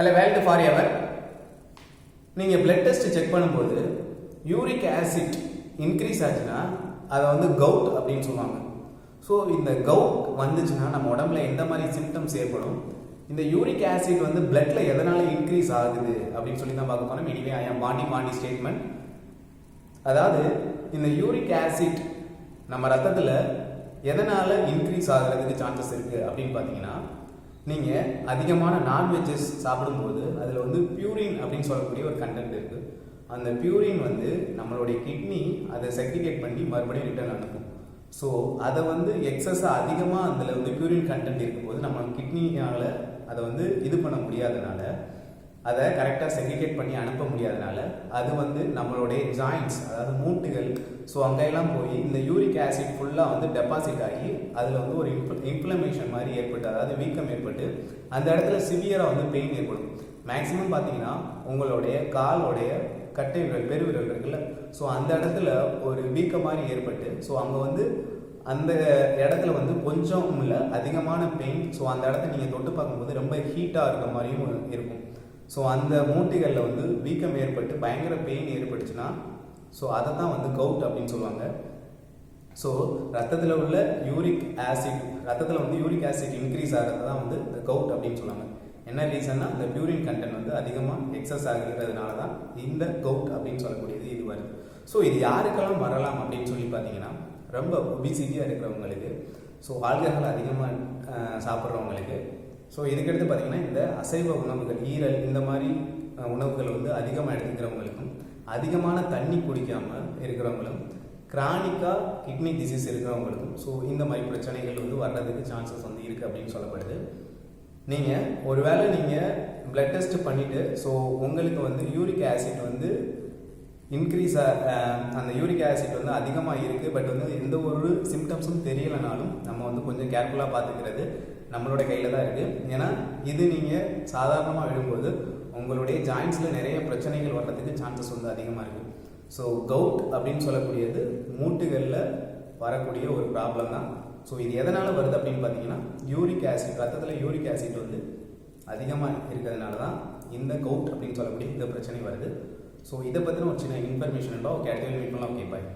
Hello world for ever நீங்கள் blood test check பண்ணும்போது uric acid increase ஆச்சுன்னா அதை வந்து கவுட் அப்படின்னு சொல்லுவாங்க. ஸோ இந்த கவுட் வந்துச்சுன்னா நம்ம உடம்புல எந்த மாதிரி சிம்டம்ஸ் ஏற்படும்? இந்த யூரிக் ஆசிட் வந்து பிளட்டில் எதனால இன்க்ரீஸ் ஆகுது அப்படின்னு சொல்லி தான் பார்க்க போனோம் எனிவே ஐ ஆம் பாண்டி பாண்டி ஸ்டேட்மெண்ட் அதாவது இந்த யூரிக் ஆசிட் நம்ம ரத்தத்தில் எதனால் இன்க்ரீஸ் ஆகிறதுக்கு சான்சஸ் இருக்குது அப்படின்னு பார்த்தீங்கன்னா நீங்கள் அதிகமான நான்வெஜ்ஜஸ் சாப்பிடும்போது அதில் வந்து பியூரின் அப்படின்னு சொல்லக்கூடிய ஒரு கண்டென்ட் இருக்குது அந்த பியூரின் வந்து நம்மளுடைய கிட்னி அதை செக்ரிகேட் பண்ணி மறுபடியும் ரிட்டர்ன் அனுப்பும். ஸோ அதை வந்து எக்ஸஸாக அதிகமாக அதில் வந்து பியூரின் கண்டென்ட் இருக்கும்போது நம்ம கிட்னியால் அதை வந்து இது பண்ண முடியாதனால அதை கரெக்டாக செக்ரிகேட் பண்ணி அனுப்ப முடியாதனால அது வந்து நம்மளுடைய ஜாயின்ஸ் அதாவது மூட்டுகள் ஸோ அங்கெல்லாம் போய் இந்த யூரிக் ஆசிட் ஃபுல்லாக வந்து டெபாசிட் ஆகி அதில் வந்து ஒரு இம்ப் இம்ப்ளமேஷன் மாதிரி ஏற்பட்டு அதாவது வீக்கம் ஏற்பட்டு அந்த இடத்துல சிவியராக வந்து பெயின் ஏற்படும். மேக்ஸிமம் பார்த்தீங்கன்னா உங்களுடைய காலோடைய கட்டை விரல் பெருவிரல் இருக்குல்ல ஸோ அந்த இடத்துல ஒரு வீக்கம் மாதிரி ஏற்பட்டு ஸோ அங்கே வந்து அந்த இடத்துல வந்து கொஞ்சம் இல்லை அதிகமான பெயின் ஸோ அந்த இடத்த நீங்கள் தொட்டு பார்க்கும்போது ரொம்ப ஹீட்டாக இருக்க மாதிரியும் இருக்கும். ஸோ அந்த மூட்டைகளில் வந்து வீக்கம் ஏற்பட்டு பயங்கர பெயின் ஏற்பட்டுச்சுன்னா ஸோ அதை தான் வந்து கவுட் அப்படின்னு சொல்லுவாங்க. ஸோ ரத்தத்தில் உள்ள யூரிக் ஆசிட் ரத்தத்தில் வந்து யூரிக் ஆசிட் இன்க்ரீஸ் ஆகிறது தான் வந்து இந்த கவுட் அப்படின்னு சொல்லுவாங்க. என்ன ரீசன்னா இந்த பியூரின் கண்டென்ட் வந்து அதிகமாக எக்ஸஸ் ஆகுங்கிறதுனால தான் இந்த கவுட் அப்படின்னு சொல்லக்கூடியது இது வருது. ஸோ இது யாருக்கெல்லாம் வரலாம் அப்படின்னு சொல்லி பார்த்தீங்கன்னா ரொம்ப ஒபிசிட்டியாக இருக்கிறவங்களுக்கு ஸோ ஆல்கஹால் அதிகமாக சாப்பிட்றவங்களுக்கு ஸோ இதுக்கடுத்து பார்த்திங்கன்னா இந்த அசைவ உணவுகள் ஈரல் இந்த மாதிரி உணவுகள் வந்து அதிகமாக எடுத்துக்கிறவங்களுக்கும் அதிகமான தண்ணி குடிக்காமல் இருக்கிறவங்களும் கிரானிக்காக கிட்னி டிசீஸ் இருக்கிறவங்களுக்கும் ஸோ இந்த மாதிரி பிரச்சனைகள் வந்து வர்றதுக்கு சான்சஸ் வந்து இருக்குது அப்படின்னு சொல்லப்படுது. நீங்கள் ஒருவேளை நீங்கள் பிளட் டெஸ்ட் பண்ணிவிட்டு ஸோ உங்களுக்கு வந்து யூரிக் ஆசிட் வந்து இன்க்ரீஸ் அந்த யூரிக் ஆசிட் வந்து அதிகமாக இருக்குது பட் வந்து எந்த ஒரு சிம்டம்ஸும் தெரியலைனாலும் நம்ம வந்து கொஞ்சம் கேர்ஃபுல்லாக பார்த்துக்கிறது. நம்மளோட கையில் தான் இருக்குது ஏன்னா இது நீங்கள் சாதாரணமாக விடும்போது உங்களுடைய ஜாயின்ஸில் நிறைய பிரச்சனைகள் வர்றதுக்கு சான்சஸ் வந்து அதிகமாக இருக்குது ஸோ கவுட் அப்படின்னு சொல்லக்கூடியது மூட்டுகளில் வரக்கூடிய ஒரு ப்ராப்ளம் தான். ஸோ இது எதனால் வருது அப்படின்னு பார்த்தீங்கன்னா யூரிக் ஆசிட் ரத்தத்தில் யூரிக் ஆசிட் வந்து அதிகமாக இருக்கிறதுனால தான் இந்த கவுட் அப்படின்னு சொல்லக்கூடிய இந்த பிரச்சனை வருது. ஸோ இதை பற்றின ஒரு சின்ன இன்ஃபர்மேஷன் இருந்தால் ஓகே அடுத்த மீட் பண்ணலாம் ஓகே பாய்